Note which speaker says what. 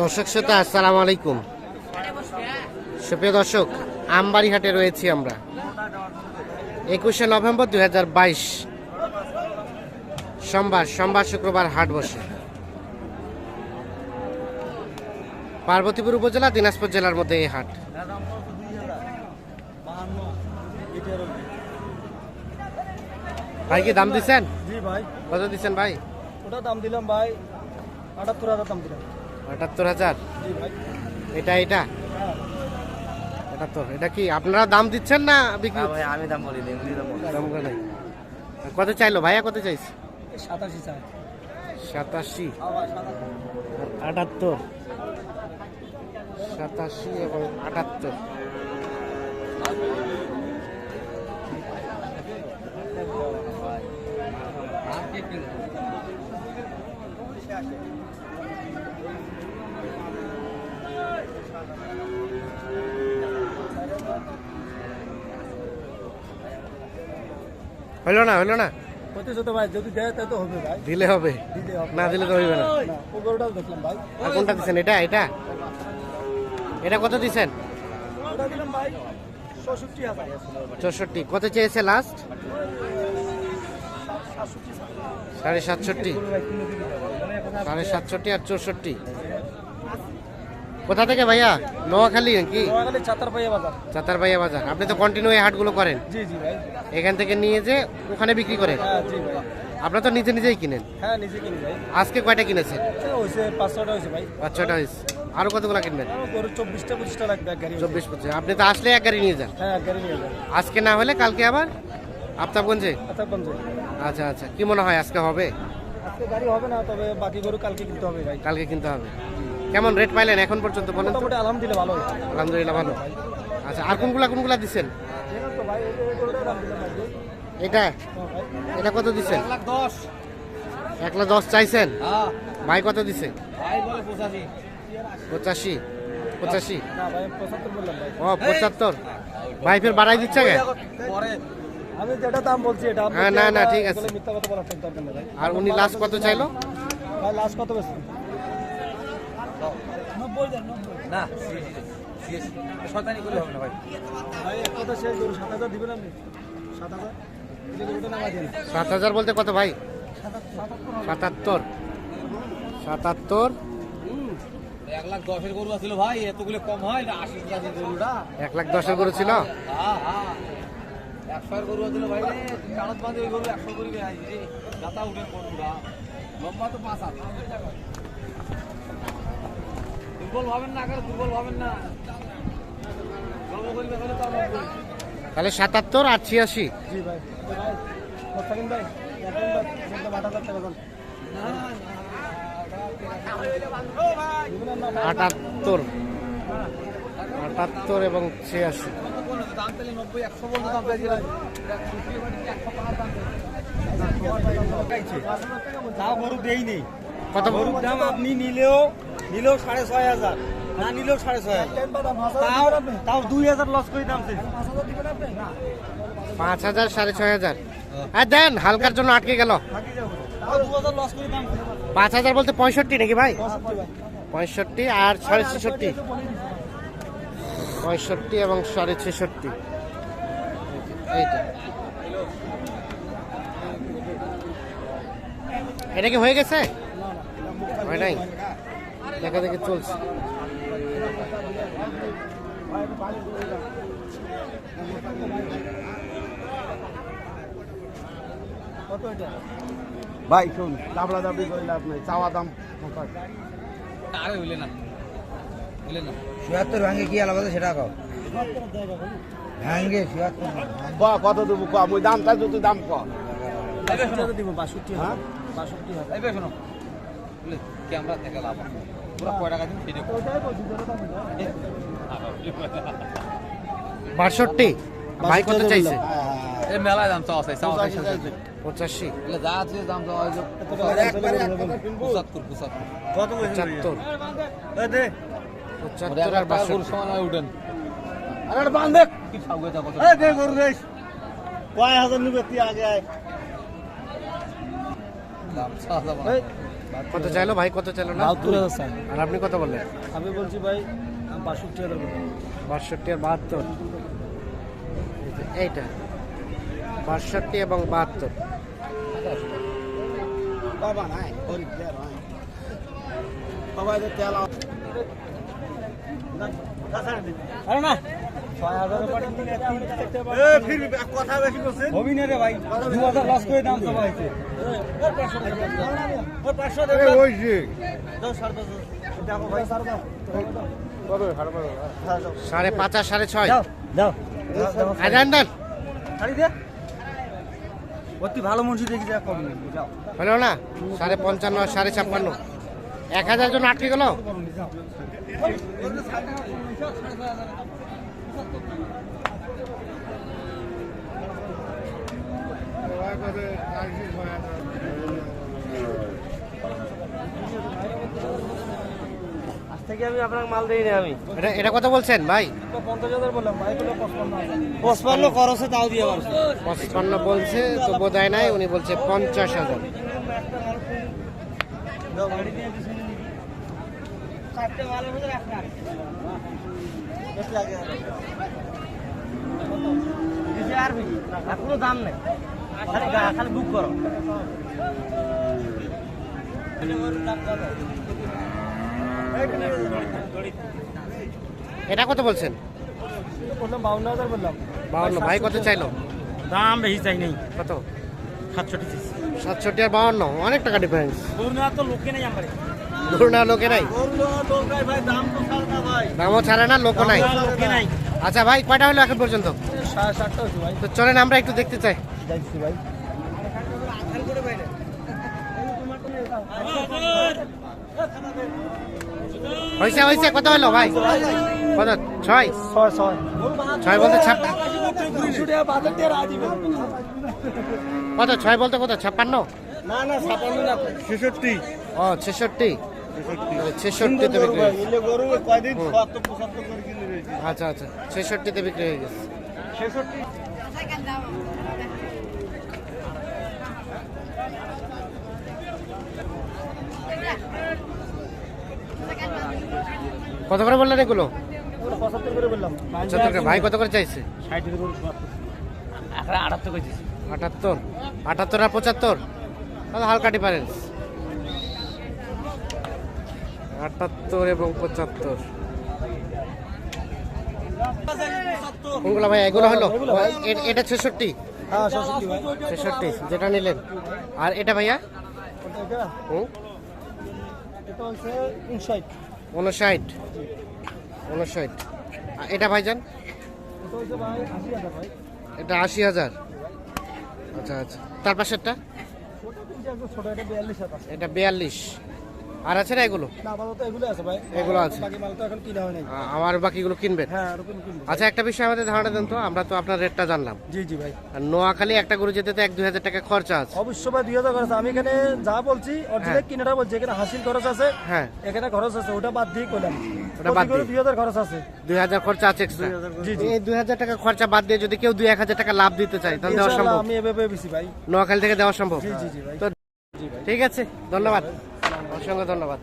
Speaker 1: দর্শক শ্রোতা আসসালামু আলাইকুম। সুপ্রিয় দর্শক আমবাড়ি হাটে রয়েছি আমরা। একুশে নভেম্বর দুই সোমবার সোমবার শুক্রবার হাট বসে। পার্বতীপুর উপজেলা দিনাজপুর জেলার মধ্যে এই হাট। ভাই কি দাম দিচ্ছেন? কত দিচ্ছেন ভাই?
Speaker 2: ওটা দাম দিলাম ভাই আটাত্তর হাজার দাম দিলাম।
Speaker 1: আটাত্তর হাজার। এটা এটা। এটা তো এটা কি? আপনারা দাম দিচ্ছেন না বিক্রি
Speaker 2: ভাই আমি দাম বলি দাম বলি
Speaker 1: করে কত চাইলো ভাইয়া? কত চাইছে?
Speaker 2: সাতাশি চাই।
Speaker 1: সাতাশি। আটাত্তর। সাতাশি এবং আটাত্তর। হইল না হইল না?
Speaker 2: প্রতিশত ভাই যদি দেয় তাই তো হবে ভাই।
Speaker 1: দিলে হবে। না দিলে তো হইবে না।
Speaker 2: ও গরুটাও দেখলাম ভাই।
Speaker 1: আর কোনটা দিচ্ছেন এটা এটা? এটা কত দিচ্ছেন
Speaker 2: ওটা দিলাম ভাই
Speaker 1: কত চেয়েছে লাস্ট সাড়ে সাতষট্টি। সাড়ে সাতষট্টি আর চৌষট্টি। কোথা থেকে ভাইয়া? নোয়াখালী নাকি?
Speaker 2: চাতার বাজার।
Speaker 1: ভাইয়া বাজার। আপনি তো কন্টিনিউ এই হাটগুলো করেন। এখান থেকে নিয়ে যে ওখানে বিক্রি করেন।
Speaker 2: হ্যাঁ
Speaker 1: আপনার তো নিজে নিজেই কিনেন।
Speaker 2: হ্যাঁ
Speaker 1: আজকে কয়টা কিনেছেন?
Speaker 2: পাঁচশোটা হয়েছে
Speaker 1: আরও কতগুলো কিনবেন? চব্বিশ পঁচিশ। আপনি তো আসলে এক গাড়ি নিয়ে যান।
Speaker 2: হ্যাঁ
Speaker 1: আজকে না হলে কালকে আবার আফতাবগঞ্জে।
Speaker 2: আচ্ছা
Speaker 1: আচ্ছা। কি মনে হয় আজকে হবে?
Speaker 2: আজকে গাড়ি হবে না তবে বাকি গরু কালকে কিনতে হবে ভাই।
Speaker 1: কালকে কিনতে হবে। কেমন রেট পাইলেন এখন পর্যন্ত বলেন তো?
Speaker 2: মোটামুটি আলহামদুলিল্লাহ ভালো
Speaker 1: আলহামদুলিল্লাহ ভালো। আচ্ছা আর কোনগুলা কোনগুলা দিচ্ছেন
Speaker 2: জানেন তো ভাই এই যে এই গরুটার দাম দিলাম ভাই
Speaker 1: এটা? এটা কত দিচ্ছেন
Speaker 2: লাখ দশ।
Speaker 1: এক লাখ দশ চাইছেন?
Speaker 2: হ্যাঁ।
Speaker 1: ভাই কত দিছে?
Speaker 2: ভাই বলে পঁচাশি।
Speaker 1: পঁচাশি? পঁচাশি?
Speaker 2: না ভাই আমি পঁচাত্তর বললাম ভাই।
Speaker 1: ও পঁচাত্তর। ভাই ফের বাড়াই দিচ্ছে
Speaker 2: পরে। আমি যেটা দাম বলছি এটা
Speaker 1: হ্যাঁ, না, না, ঠিক আছে।
Speaker 2: মিথ্যা কথা বলার দরকার নেই। ভাই
Speaker 1: আর উনি লাস্ট কত চাইলো?
Speaker 2: ভাই লাস্ট কত বেশি
Speaker 3: না শয়তানি করলে হবে না ভাই।
Speaker 2: ভাই এক কথা শেষ গরু সাত হাজার দিবেন আপনি। সাত হাজার?
Speaker 1: সাত হাজার বলতে কত ভাই? সাতাত্তর। সাতাত্তর।
Speaker 3: এক লাখ দশের গরু আছিল ভাই এতগুলো কম হয় না আশি
Speaker 1: এক লাখ দশের করে ছিল?
Speaker 3: হ্যাঁ হ্যাঁ। একশোর গরু আছিল ভাই রে। বাঁধে ওই গরু একশো করি রে। গাতা উঠে গরুটা লম্বা তো পাঁচ হাত। দুর্বল ভাবেন না আগে দুর্বল ভাবেন না।
Speaker 1: তাহলে সাতাত্তর আর ছিয়াশি।
Speaker 2: জি ভাই। ভাই
Speaker 1: আটাত্তর। আটাত্তর এবং ছিয়াশি।
Speaker 3: কত?
Speaker 2: গরুর দাম আপনি নিলেও নিলেও সাড়ে ছয় হাজার না নিলেও সাড়ে ছয় হাজার তাও দুই হাজার লস করে দাম
Speaker 1: পাঁচ হাজার, সাড়ে ছয় হাজার। হ্যাঁ দেন, হালকার জন্য আটকে গেল। পাঁচ হাজার বলতে পঁয়ষট্টি নাকি ভাই? পঁয়ষট্টি আর সাড়ে ছেষট্টি। পঁয়ষট্টি এবং সাড়ে ছেষট্টি। এইটা। এটা কি হয়ে গেছে? হয় নাই? দেখা দেখে চলছে।
Speaker 2: কত এটা
Speaker 4: ভাই শুন দাবলা দাবি করে লাভ নাই চাওয়া দাম
Speaker 3: আরে হইলে না।
Speaker 4: চুয়াত্তর ভাঙে কি আলাদা সেটা কও। ভাঙে চুয়াত্তর বা কত দেবো ক? আমি দাম ক।
Speaker 2: বাষট্টি দিব বাষট্টি হাজার বাষট্টি হাজার
Speaker 3: শোনো। ক্যামেরা থেকে লাভ পুরো কয় টাকা দিন ফিরে
Speaker 2: ওটাই বলছি যেটা দাম দাও।
Speaker 1: বাষট্টি? ভাই কত চাইছে?
Speaker 3: এই মেলায় দাম চাওয়া চাই চাওয়া
Speaker 1: পঁচাশি
Speaker 3: এলে যা আছে দাম চাওয়া হয়েছে। পঁচাত্তর পঁচাত্তর।
Speaker 1: পঁচাত্তর। পঁচাত্তর আর
Speaker 3: গরুর
Speaker 1: বাষট্টি
Speaker 3: উঠেন।
Speaker 4: আরে বান
Speaker 3: কি খাওয়া যা কত
Speaker 2: এ দে গরু রে কয় হাজার নিবে তুই আগে আয়।
Speaker 1: কত চাইলো ভাই? কত চাইলো না? আর আপনি কত বললেন?
Speaker 2: আমি বলছি ভাই বাষট্টি হাজার
Speaker 1: বাষট্টি আর বাহাত্তর। এইটা। বাষট্টি এবং বাহাত্তর।
Speaker 4: বাবা নাই। গরিব তো তেল
Speaker 1: সাড়ে পাঁচ আর সাড়ে ছয়।
Speaker 2: অতি ভালো মনসি দেখি যাও
Speaker 1: হলো না? সাড়ে পঞ্চান্ন সাড়ে ছাপ্পান্ন। এক হাজার জন আটকে গেল?
Speaker 2: থেকে আমি আপনাকে মাল দিই না আমি।
Speaker 1: এটা এটা কত বলছেন ভাই?
Speaker 2: পঞ্চাশ হাজার বললাম ভাই পঁচপান্ন পঁচপান্ন খরচে তাও দিয়ে
Speaker 1: পঁচপান্ন বলছে তো নাই উনি বলছে পঞ্চাশ হাজার।
Speaker 2: এখনও দাম নেই খালি খালি বুক করো
Speaker 1: এটা কত বলছেন?
Speaker 2: বললাম বাউন্ন হাজার বললাম।
Speaker 1: বাউন্ন ভাই কত চাইলো?
Speaker 2: দাম বেশি চাই নেই।
Speaker 1: কত?
Speaker 2: সাতষট্টি
Speaker 1: সাতষট্টি আর বাউন্ন অনেক টাকা ডিফারেন্স
Speaker 2: গরু তো লোকে নেই আমার।
Speaker 1: লোকে দামও ছাড়ে না লোকও নাই। আচ্ছা ভাই কয়টা হলো এখন পর্যন্ত? তো চলেন আমরা একটু দেখতে চাই।
Speaker 2: ভাই।
Speaker 1: হয়েছে হয়েছে কত হলো ভাই? কত? ছয়?
Speaker 2: ছয় ছয়।
Speaker 1: ছয় বলতে ছাপ কত ছয় বলতে কত ছাপ্পান্ন?
Speaker 2: না না ছাপান্ন না ছেষট্টি।
Speaker 1: ও ছেষট্টি? ছেষট্টিতে বিক্রি আচ্ছা আচ্ছা ছেষট্টিতে বিক্রি হয়ে গেছে।
Speaker 2: ছেষট্টি।
Speaker 1: কত করে বললেন এগুলো?
Speaker 2: পঁচাত্তর করে বললাম।
Speaker 1: ভাই কত করে চাইছে?
Speaker 2: ষাট করে এখন আটাত্তর করে দিচ্ছি
Speaker 1: আটাত্তর। আটাত্তর আর পঁচাত্তর? তাহলে হালকা ডিফারেন্স আটাত্তর এবং পঁচাত্তর। কোনগুলো ভাই? এগুলো হলো? এটা ছেষট্টি?
Speaker 2: হ্যাঁ
Speaker 1: ছেষট্টি যেটা নিলেন। আর এটা ভাইয়া?
Speaker 2: উনষাট
Speaker 1: উনষাট এটা ভাইজান?
Speaker 2: এটা আশি হাজার ভাই
Speaker 1: এটা আশি হাজার আচ্ছা আচ্ছা তার পাশেরটা
Speaker 2: এটা বিয়াল্লিশ
Speaker 1: আর আছে না এগুলো?
Speaker 2: না আপাতত এগুলো আছে ভাই।
Speaker 1: এগুলো আছে।
Speaker 2: বাকি মাল তো এখন কিনা হয় নাই।
Speaker 1: আমার বাকিগুলো কিনবেন?
Speaker 2: হ্যাঁ
Speaker 1: আচ্ছা একটা বিষয় আমাদের ধারণা দেন তো আমরা তো আপনার রেটটা জানলাম।
Speaker 2: জি জি ভাই।
Speaker 1: আর নোয়াখালী একটা গরু যেতে তো এক দুই হাজার টাকা খরচা আছে।
Speaker 2: অবশ্যই ভাই দুই হাজার খরচ আমি এখানে যা বলছি
Speaker 1: হ্যাঁ।
Speaker 2: কিনাটা বলছি এখানে হাসিল খরচ আছে
Speaker 1: হ্যাঁ।
Speaker 2: এখানে খরচ আছে ওটা বাদ দিয়ে করলাম
Speaker 1: ওটা বাদ দিয়ে?
Speaker 2: দুই হাজার খরচ আছে।
Speaker 1: দুই হাজার খরচা আছে
Speaker 2: জি, জি।
Speaker 1: এই দুই হাজার টাকা খরচা বাদ দিয়ে যদি কেউ দুই এক হাজার টাকা লাভ দিতে চায় তাহলে দেওয়া সম্ভব।
Speaker 2: আমি এভাবে বেশি ভাই।
Speaker 1: নোয়াখালী থেকে দেওয়া সম্ভব।
Speaker 2: জি জি জি ভাই।
Speaker 1: ঠিক আছে ধন্যবাদ। অসংখ্য ধন্যবাদ।